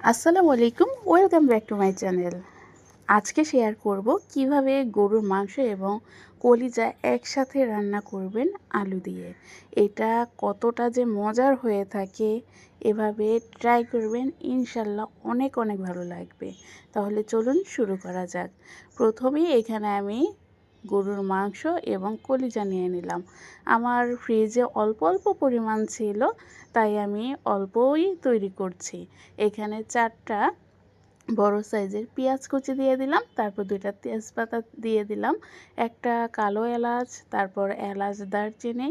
আসসালামু আলাইকুম, welcome back to my channel. আজকে শেয়ার করব কীভাবে গরুর মাংস এবং কলিজা একসাথে রান্না করবেন আলু দিয়ে। এটা কতটা যে মজার হয়ে থাকে, এভাবে ট্রাই করবেন, ইনশাল্লাহ অনেক অনেক ভালো লাগবে। তাহলে চলুন শুরু করা যাক। প্রথমেই এখানে আমি গরুর মাংস এবং কলিজা নিয়ে নিলাম। আমার ফ্রিজে অল্প অল্প পরিমাণ ছিল, তাই আমি অল্পই তৈরি করছি। এখানে চারটা বড় সাইজের পেঁয়াজ কুচি দিয়ে দিলাম, তারপর দুইটা তেজপাতা দিয়ে দিলাম, একটা কালো এলাচ, তারপর এলাচ, দারচিনি,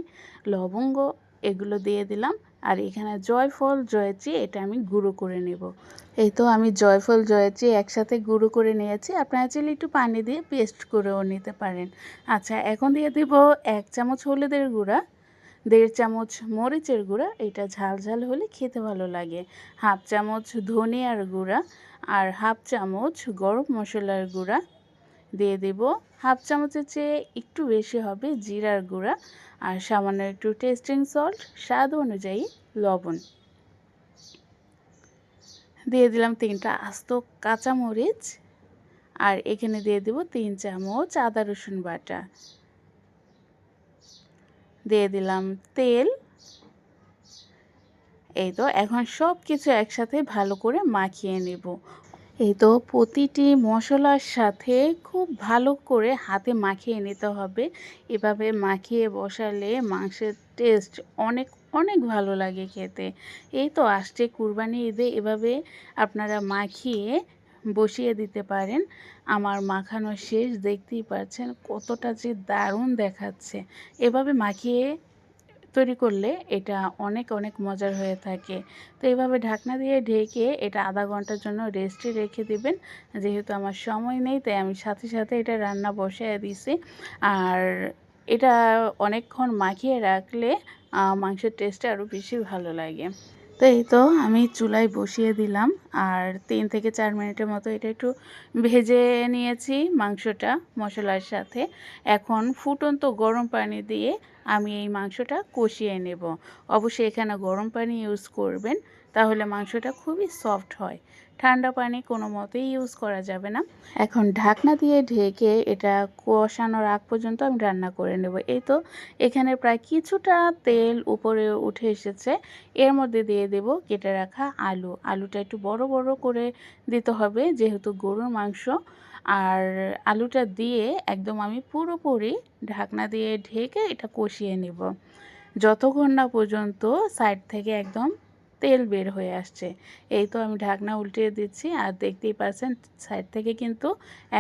লবঙ্গ, এগুলো দিয়ে দিলাম। আর এখানে জয়ফল, জয়চি, এটা আমি গুঁড়ো করে নেব। এই তো আমি জয়ফল, জয়চি একসাথে গুঁড়ো করে নিয়েছি। আপনারা চাইলে একটু পানি দিয়ে পেস্ট করেও নিতে পারেন। আচ্ছা এখন দিয়ে দেব এক চামচ হলুদের গুঁড়া, দেড় চামচ মরিচের গুঁড়া, এটা ঝাল ঝাল হলে খেতে ভালো লাগে। হাফ চামচ ধনিয়ার গুঁড়া আর হাফ চামচ গরম মশলার গুঁড়া দিয়ে দেব। হাফ চামচের চেয়ে একটু বেশি হবে জিরার গুঁড়া আর সামান্য একটু টেস্টিং সল্ট স্বাদ অনুযায়ী লবণ। দিয়ে দিলাম তিনটা আস্ত কাঁচামরিচ আর এখানে দিয়ে দেব তিন চামচ আদা রসুন বাটা। দিয়ে দিলাম তেল। এই তো, এখন সব কিছু একসাথে ভালো করে মাখিয়ে নেব। এই তো প্রতিটি মশলার সাথে খুব ভালো করে হাতে মাখিয়ে নিতে হবে। এভাবে মাখিয়ে বসালে মাংসের টেস্ট অনেক অনেক ভালো লাগে খেতে। এই তো আসছে কুরবানি ঈদে, এভাবে আপনারা মাখিয়ে বসিয়ে দিতে পারেন। আমার মাখানো শেষ, দেখতেই পাচ্ছেন কতটা যে দারুণ দেখাচ্ছে। এভাবে মাখিয়ে তৈরি করলে এটা অনেক অনেক মজার হয়ে থাকে। তো এইভাবে ঢাকনা দিয়ে ঢেকে এটা আধা ঘণ্টার জন্য রেস্টে রেখে দিবেন। যেহেতু আমার সময় নেই, তাই আমি সাথে সাথে এটা রান্না বসিয়ে দিছি। আর এটা অনেকক্ষণ মাখিয়ে রাখলে মাংসের টেস্টটা আরও বেশি ভালো লাগে। তো এই তো আমি চুলায় বসিয়ে দিলাম। আর তিন থেকে চার মিনিটের মতো এটা একটু ভেজে নিয়েছি মাংসটা মশলার সাথে। এখন ফুটন্ত গরম পানি দিয়ে আমি এই মাংসটা কষিয়ে নেব। অবশ্যই এখানে গরম পানি ইউজ করবেন, তাহলে মাংসটা খুবই সফট হয়। ঠান্ডা পানি কোনো মতেই ইউজ করা যাবে না। এখন ঢাকনা দিয়ে ঢেকে এটা কষানোর আগ পর্যন্ত আমি রান্না করে নেব। এই তো এখানে প্রায় কিছুটা তেল উপরে উঠে এসেছে। এর মধ্যে দিয়ে দেব কেটে রাখা আলু। আলুটা একটু বড় বড় করে দিতে হবে, যেহেতু গরুর মাংস। আর আলুটা দিয়ে একদম আমি পুরোপুরি ঢাকনা দিয়ে ঢেকে এটা কষিয়ে নেব। যতক্ষণ না পর্যন্ত সাইড থেকে একদম তেল বের হয়ে আসছে। এই তো আমি ঢাকনা উল্টিয়ে দিচ্ছি আর দেখতেই পাচ্ছেন সাইড থেকে কিন্তু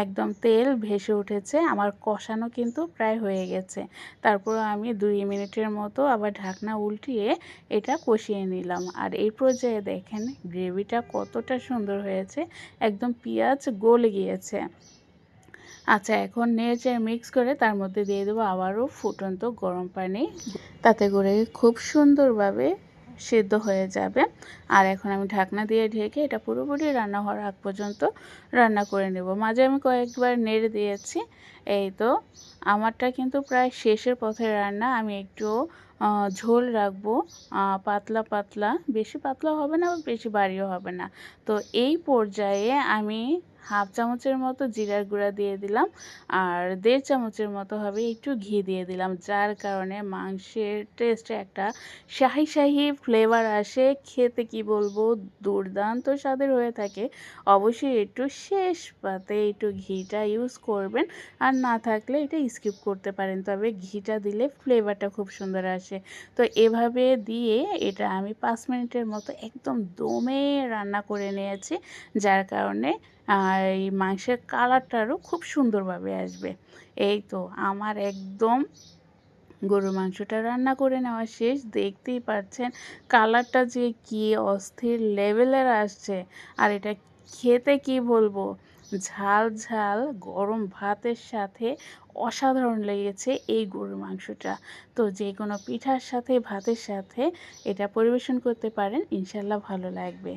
একদম তেল ভেসে উঠেছে। আমার কষানো কিন্তু প্রায় হয়ে গেছে। তারপর আমি দুই মিনিটের মতো আবার ঢাকনা উল্টিয়ে এটা কষিয়ে নিলাম। আর এই পর্যায়ে দেখেন গ্রেভিটা কতটা সুন্দর হয়েছে। একদম পেঁয়াজ গলে গিয়েছে। আচ্ছা এখন নেড়ে মিক্স করে তার মধ্যে দিয়ে দেবো আবারও ফুটন্ত গরম পানি। তাতে করে খুব সুন্দরভাবে সেদ্ধ হয়ে যাবে। আর এখন আমি ঢাকনা দিয়ে ঢেকে এটা পুরোপুরি রান্না হওয়ার আগ পর্যন্ত রান্না করে নেব। মাঝে আমি কয়েকবার নেড়ে দিয়েছি। এই তো, আমারটা কিন্তু প্রায় শেষের পথে রান্না। আমি একটু ঝোল রাখব। পাতলা পাতলা। বেশি পাতলা হবে না বা বেশি বাড়িও হবে না। তো এই পর্যায়ে আমি হাফ চামচের মতো জিরার গুঁড়া দিয়ে দিলাম আর দেড় চামচের মতো হবে একটু ঘি দিয়ে দিলাম, যার কারণে মাংসের টেস্টে একটা শাহি শাহি ফ্লেভার আসে। খেতে কি বলব, দুর্দান্ত স্বাদের হয়ে থাকে। অবশ্যই একটু শেষ পাতে একটু ঘিটা ইউজ করবেন। আর না থাকলে এটা স্কিপ করতে পারেন। তবে ঘিটা দিলে ফ্লেভারটা খুব সুন্দর আসে। তো এভাবে দিয়ে এটা আমি পাঁচ মিনিটের মতো একদম দমে রান্না করে নিয়েছি, যার কারণে এই মাংসের কালারটারও খুব সুন্দরভাবে আসবে। এই তো আমার একদম গরুর মাংসটা রান্না করে নেওয়া শেষ। দেখতেই পাচ্ছেন কালারটা যে কি অস্থির লেভেলের আসছে। আর এটা খেতে কি বলব? ঝাল ঝাল গরম ভাতের সাথে অসাধারণ লেগেছে এই গরুর মাংসটা। তো যে কোনো পিঠার সাথে, ভাতের সাথে এটা পরিবেশন করতে পারেন, ইনশাল্লাহ ভালো লাগবে।